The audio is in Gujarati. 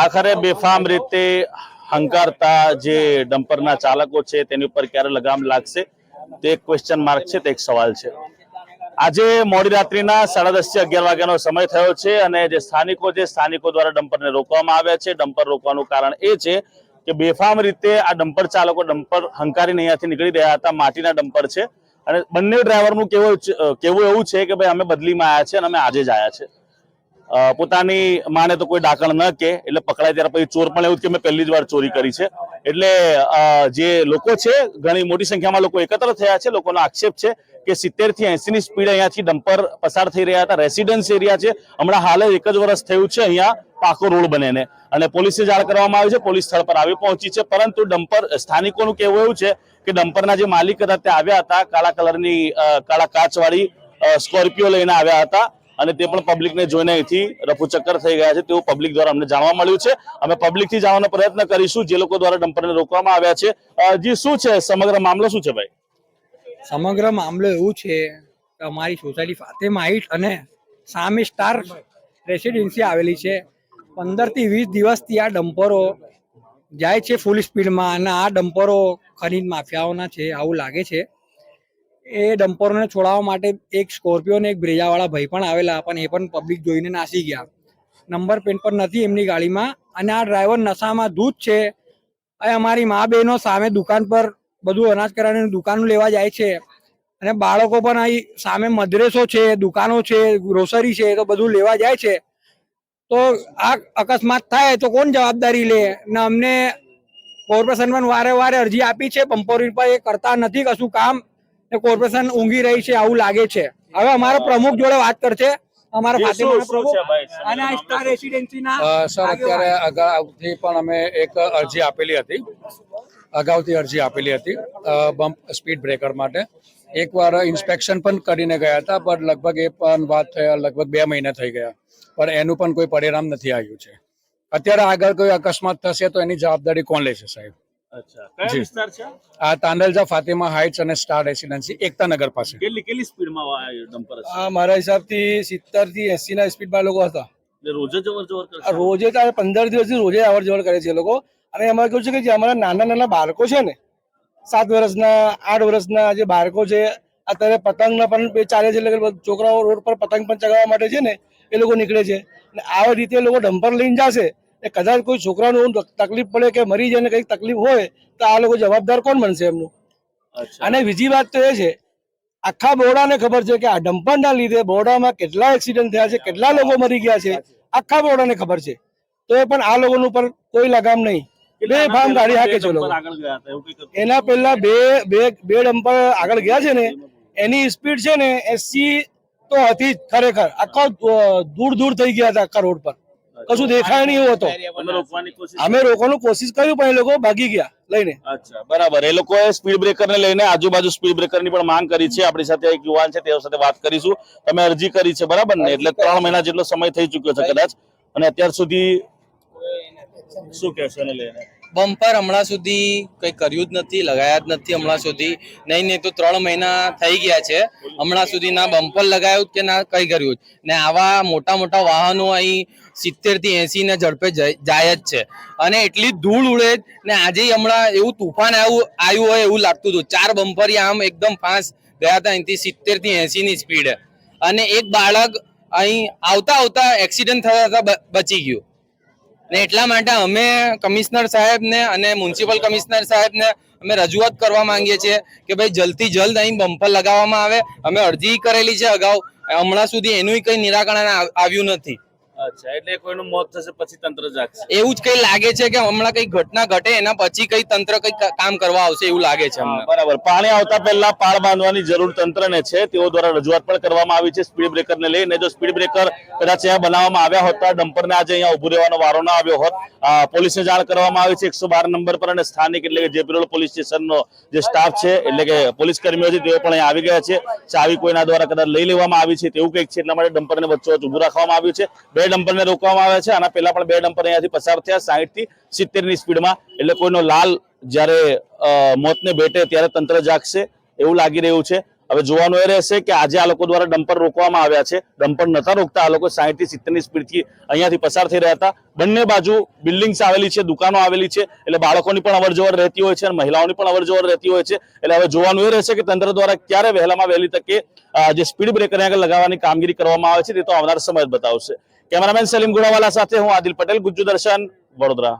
આખરે બેફામ રીતે હંકારતા જે ડમ્પરના ચાલકો છે, તેની ઉપર ક્યારે લગામ લાગશે, તે એક ક્વેશ્ચન માર્ક છે, તે એક સવાલ છે. આજે મોડી રાત્રિના સાડા દસથી અગિયાર વાગ્યાનો સમય થયો છે અને જે સ્થાનિકો છે, સ્થાનિકો દ્વારા ડમ્પરને રોકવામાં આવ્યા છે. ડમ્પર રોકવાનું કારણ એ છે કે બેફામ રીતે આ ડમ્પર ચાલકો ડમ્પર હંકારીને અહીંયાથી નીકળી રહ્યા હતા, માટીના ડમ્પર છે. અને બંને ડ્રાઈવરનું કેવું કેવું એવું છે કે ભાઈ અમે બદલીમાં આવ્યા છે અને અમે આજે જ આવ્યા છે. પોતાની માને તો કોઈ ડાકણ ન કે, એટલે પકડાય ત્યારે પછી ચોર પણ એવું કે મેં પહેલી જ વાર ચોરી કરી છે. એટલે જે લોકો છે, ઘણી મોટી સંખ્યામાં લોકો એકત્ર થયા છે, લોકોનો આક્ષેપ છે કે સિત્તેરથી એસી ની સ્પીડ અહીંયાથી ડમ્પર પસાર થઈ રહ્યા હતા, રેસિડન્સ એરિયા છે. હમણાં હાલ એક જ વર્ષ થયું છે અહીંયા પાકો રોડ બનેને. અને પોલીસે જાણ કરવામાં આવી છે, પોલીસ સ્થળ પર આવી પહોંચી છે, પરંતુ ડમ્પર, સ્થાનિકોનું કહેવું એવું છે કે ડમ્પરના જે માલિક હતા તે આવ્યા હતા, કાળા કલરની કાળા કાચવાળી સ્કોર્પિયો લઈને આવ્યા હતા. અને તે પણ પબ્લિકને જોઈને અહીંથી રફુચક્કર થઈ ગયા છે. તેવું પબ્લિક દ્વારા અમને જાણવા મળ્યું છે. અમે પબ્લિકથી જાણવાનો પ્રયત્ન કરીશું. જે લોકો દ્વારા ડમ્પરને રોકવામાં આવ્યા છે. જી, શું છે? સમગ્ર મામલો શું છે ભાઈ? સમગ્ર મામલો એવું છે કે અમારી સોસાયટી ફાતેમા હાઇટ અને સામે સ્ટાર રેસિડેન્સી આવેલી છે. પંદરથી વીસ દિવસથી આ ડમ્પરો જાય છે ફૂલ સ્પીડમાં અને આ ડમ્પરો ખનીજ માફિયાઓના છે, આવું લાગે છે. એ ડમ્પરોને છોડાવવા માટે એક સ્કોર્પિયો અને એક બ્રેજાવાળા ભાઈ પણ આવેલા પણ એ પણ પબ્લિક જોઈને નાસી ગયા. નંબર પ્લેટ પર નથી એમની ગાડીમાં અને આ ડ્રાઈવર નશામાં દૂધ છે. એ અમારી મા બહેનો સામે દુકાન પર બધું અનાજ કરાવીને દુકાનો લેવા જાય છે. અને બાળકો પણ અહીં સામે મદ્રેસો છે, દુકાનો છે ગ્રોસરી છે, તો બધું લેવા જાય છે. તો આ અકસ્માત થાય તો કોણ જવાબદારી લે? ને અમને કોર્પોરેશન પણ વારે વારે અરજી આપી છે. પંપોરી પર એ કરતા નથી કશું કામ. ને કોર્પોરેશન ઊંઘી રહી છે આવું લાગે છે. હવે અમારા પ્રમુખ જોડે વાત કરશે. અમારા? અને સ્ટાર રેસિડેન્સીના સર અત્યારે અગાઉથી પણ અમે એક અરજી આપેલી હતી. અગાઉથી અરજી આપેલી હતી બમ્પ સ્પીડ બ્રેકર માટે. એકવાર ઇન્સ્પેક્શન પણ કરીને ગયા હતા પણ લગભગ એ પણ વાત થયા લગભગ બે મહિના થઈ ગયા. પણ એનું પણ કોઈ પરિણામ નથી આવ્યું છે. અત્યારે આગળ કોઈ અકસ્માત થશે તો એની જવાબદારી કોણ લેશે સાહેબ? આ તાંડલજા ફાતિમા હાઇટ્સ અને સ્ટાર રેસિડેન્સી એકતાનગર પાસે. કેટલી કેટલી સ્પીડમાં આ મારા હિસાબથી સિત્તેરથી એસી ના સ્પીડમાં લોકો હતા. રોજે જવર જવર કરે રોજે તો પંદર દિવસથી રોજે અવર જવર કરે છે લોકો. અને એમાં કેવું છે કે જે અમારા નાના નાના બાળકો છે ને સાત વર્ષના આઠ વર્ષના જે બાળકો છે અત્યારે પતંગના પણ બે ચાલે છે એટલે છોકરાઓ રોડ પર પતંગ પણ ચગાવવા માટે છે ને એ લોકો નીકળે છે. અને આવી રીતે એ લોકો ડમ્પર લઈને જશે એ કદાચ કોઈ છોકરાનું એવું તકલીફ પડે કે મરી જાય ને કંઈક તકલીફ હોય તો આ લોકો જવાબદાર કોણ બનશે એમનું? અને બીજી વાત તો એ છે આખા બોડાને ખબર છે કે આ ડમ્પરના લીધે બોડામાં કેટલા એક્સિડન્ટ થયા છે કેટલા લોકો મરી ગયા છે આખા બોડાને ખબર છે. તો એ પણ આ લોકોનું પર કોઈ લગામ નહીં. બે ફાર્મ ગાડી હાકે છે લોકો? એના પહેલા બે બે બે ડમ્પર આગળ ગયા છે ને એની સ્પીડ છે ને એસી તો હતી જ ખરેખર. આખો દૂર દૂર થઈ ગયા હતા આખા રોડ પર. કશું દેખાય નહીં એવું હતો. તમે રોકવાની કોશિશ અમે રોકવાનું કોશિશ કર્યું પણ એ લોકો ભાગી ગયા લઈને. અચ્છા બરાબર. એ લોકોએ સ્પીડ બ્રેકર ને લઈને આજુબાજુ સ્પીડ બ્રેકરની પણ માંગ કરી છે. આપણી સાથે એક યુવાન છે તેઓ સાથે વાત કરીશું. તમે અરજી કરી છે બરાબર ને? એટલે ત્રણ મહિના જેટલો સમય થઈ ચુક્યો છે કદાચ. અને અત્યાર સુધી શું કહેશો એને લઈને? બમ્પર હમણાં સુધી કઈ કર્યું જ નથી લગાયા જ નથી હમણાં સુધી. નહીં નહીં તો ત્રણ મહિના થઈ ગયા છે. હમણાં સુધી ના બમ્પર લગાયું કે ના કઈ કર્યું જ. ને આવા મોટા મોટા વાહનો અહીં સિત્તેરથી એસી ના ઝડપે જાય જ છે. અને એટલી ધૂળ ઉડે ને આજે હમણાં એવું તુફાન આવ્યું આવ્યું હોય એવું લાગતું હતું. ચાર બમ્પરી આમ એકદમ ફાસ્ટ ગયા હતા અહીંથી સિત્તેરથી એસી ની સ્પીડે. અને એક બાળક અહીં આવતા આવતા એક્સિડન્ટ થતા થતા બચી ગયું. ને એટલા માટે અમે કમિશનર સાહેબને અને મ્યુનિસિપલ કમિશનર સાહેબને અમે રજૂઆત કરવા માંગીએ છીએ કે ભાઈ જલ્દથી જલ્દ અહીં બમ્પર લગાવવામાં આવે. અમે અરજી કરેલી છે અગાઉ. હમણાં સુધી એનું કઈ નિરાકરણ આવ્યું નથી. અચ્છા એટલે કોઈનું મોત થશે પછી તંત્ર જાગશે. એવું જ કઈ લાગે છે કે હમણાં કઈ ઘટના ઘટે એના પછી કઈ તંત્ર કઈ કામ કરવા આવશે એવું લાગે છે બરાબર. પાણી આવતા પહેલા પાળ બાંધવાની જરૂર તંત્રને છે. તેઓ દ્વારા રજૂઆત પણ કરવામાં આવી છે. સ્પીડ બ્રેકર ને લઈને જો સ્પીડ બ્રેકર કદાચ અહીંયા બનાવવામાં આવ્યા હોત ડમ્પરને આજે અહીંયા ઉભું રહેવાનો વારો ના આવ્યો હોત. પોલીસને જાણ કરવામાં આવી છે એકસો બાર નંબર પર અને સ્થાનિક એટલે કે જેપીરોડ પોલીસ સ્ટેશનનો જે સ્ટાફ છે એટલે કે પોલીસ કર્મીઓ છે તેઓ પણ અહીંયા આવી ગયા છે. ચાવી કોઈના દ્વારા કદાચ લઈ લેવામાં આવી છે તેવું કંઈક છે. એટલા માટે ડમ્પરને વચ્ચે ઉભું રાખવામાં આવ્યું છે. બે ડમ્પરને રોકવામાં આવ્યા છે. આના પહેલા પણ બે ડમ્પર અહીંયાથી પસાર થયા. સાહીઠથી સિત્તેરની સ્પીડમાં. એટલે કોઈનો લાલ જ્યારે મોતને ભેટે ત્યારે તંત્ર જાગશે એવું લાગી રહ્યું છે. હવે જોવાનું એ રહેશે કે આજે આ લોકો દ્વારા ડમ્પર રોકવામાં આવ્યા છે. ડમ્પર નતા રોકતા, આ લોકો સાહીઠથી સિત્તેરની સ્પીડથી અહીંયાથી પસાર થઈ રહ્યા હતા. બંને બાજુ બિલ્ડિંગ્સ આવેલી છે, દુકાનો આવેલી છે, એટલે બાળકોની પણ અવરજવર રહેતી હોય છે અને મહિલાઓની પણ અવરજવર રહેતી હોય છે. એટલે હવે જોવાનું એ રહેશે કે તંત્ર દ્વારા ક્યારે વહેલામાં વહેલી તકે જે સ્પીડ બ્રેકર આગળ લગાવવાની કામગીરી કરવામાં આવે છે, તે તો આવનાર સમય બતાવશે. કેમેરામેન સલીમ ગુણાવાલા સાથે હું આદિલ પટેલ ગુજ્જુ દર્શન વડોદરા.